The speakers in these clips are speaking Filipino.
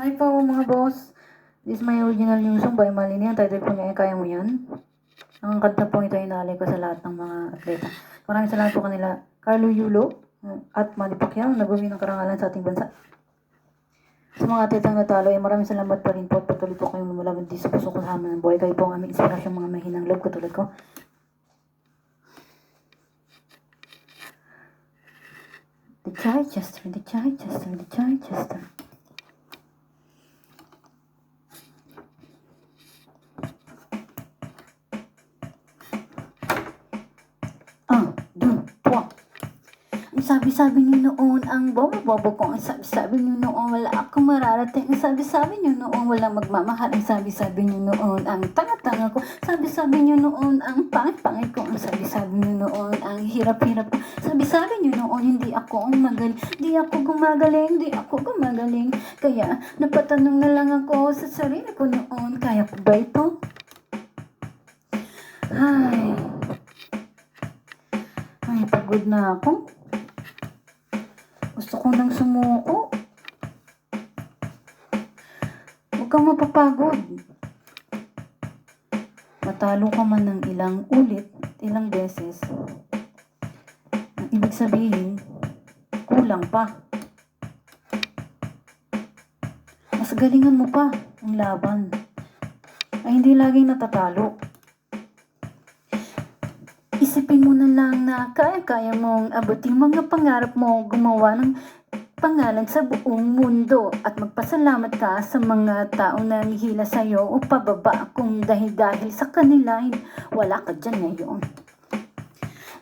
Hi po mga boss. This is my original new song by Malini. Ang title po niya ay Kaya Mo Yan. Ang kanta po ito ay inaalay ko sa lahat ng mga atleta. Maraming salamat po kanila. Carlo Yulo at Manny Pacquiao nagawin ng karangalan sa ating bansa. Sa mga atletang natalo ay maraming salamat pa rin po at patuloy po kayong lumalaban dito sa puso ko sa amin ng buhay. Kayo po ang aming inspirasyon mga mahinang loob katulad ko. The Chichester, the Chichester, the Chichester. Trois. Ang sabi-sabi niyo noon, ang bobo-bobo ko. Ang sabi-sabi niyo noon, wala akong mararating. Ang sabi-sabi niyo noon, wala magmamahal. Ang sabi-sabi niyo noon, ang tanga-tanga ko. Sabi-sabi niyo noon, ang pangit-pangit ko. Ang sabi-sabi niyo noon, ang hirap-hirap ko. Sabi-sabi niyo noon, hindi ako ang magaling. Hindi ako gumagaling, hindi ako gumagaling. Kaya, napatanong na lang ako sa sarili ko noon, kaya ko ba ito? Ay, ay, pagod na ako. Gusto ko nang sumuko. Huwag kang mapapagod. Matalo ka man ng ilang ulit, ilang beses. Ang ibig sabihin, kulang pa. Mas galingan mo pa ang laban. Ay hindi laging natatalo. Isipin mo na lang na kaya-kaya mong abutin mga pangarap mo, gumawa ng pangalan sa buong mundo at magpasalamat ka sa mga taong nangihila sa'yo o pababa kung dahil-dahil sa kanila wala ka dyan ngayon.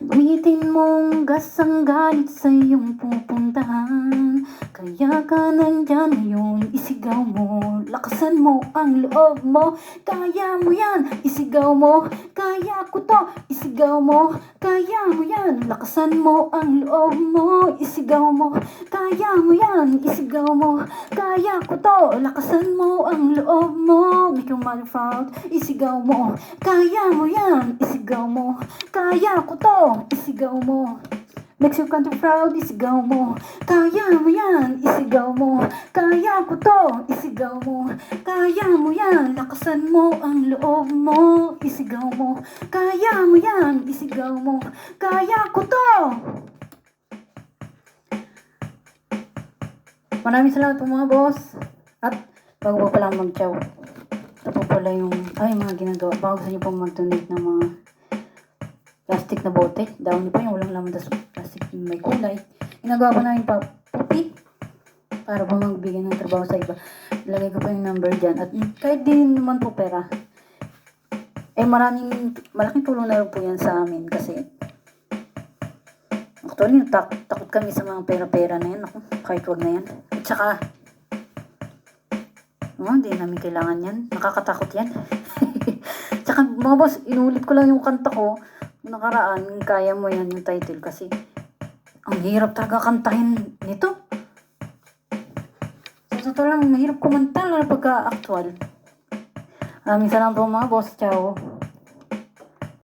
Gamitin mong gas ang galit sa iyong pupuntahan. Kaya ka nandyan ngayon, isigaw mo. Lakasan mo ang loob mo. Kaya mo yan, isigaw mo. Kaya ko to, isigaw mo. Kaya yan, lakasan mo ang loob mo Isigaw mo, kaya mo yan, isigaw mo. Kaya ko to, lakasan mo ang loob mo. Make your mother proud, isigaw mo. Kaya mo yan, isigaw mo. Kaya ko to, isigaw mo Your country proud, isigaw mo. Kaya mo yan, isigaw mo. Kaya ko to, isigaw mo. Kaya mo yan, lakasan mo ang loob mo. Isigaw mo. Kaya mo yan, isigaw mo. Kaya ko to. Maraming salamat po mga boss. At bago pa pala mag-chow Ito po pala yung Ay mga ginagawa. Bago sa inyo pong mag-donate ng mga plastic na bote. Daw niyo pa yung walang laman plastic yung may kulay. Ginagawa ko namin pa puti para po magbigay ng trabaho sa iba. Lagay ko pa yung number dyan. At kahit din naman po pera, eh maraming, malaking tulong na rin po yan sa amin kasi actually, tak takot kami sa mga pera-pera na yan. Ako, kahit wag na yan. At saka, oh, hindi namin kailangan yan. Nakakatakot yan. Tsaka mga boss, inulit ko lang yung kanta ko. Nakaraan, kaya mo yan yung title kasi ang hirap talaga kantahin nito. Sa totoo lang, mahirap kumanta lalo pagka actual. Maraming salamat po mga boss. Ciao.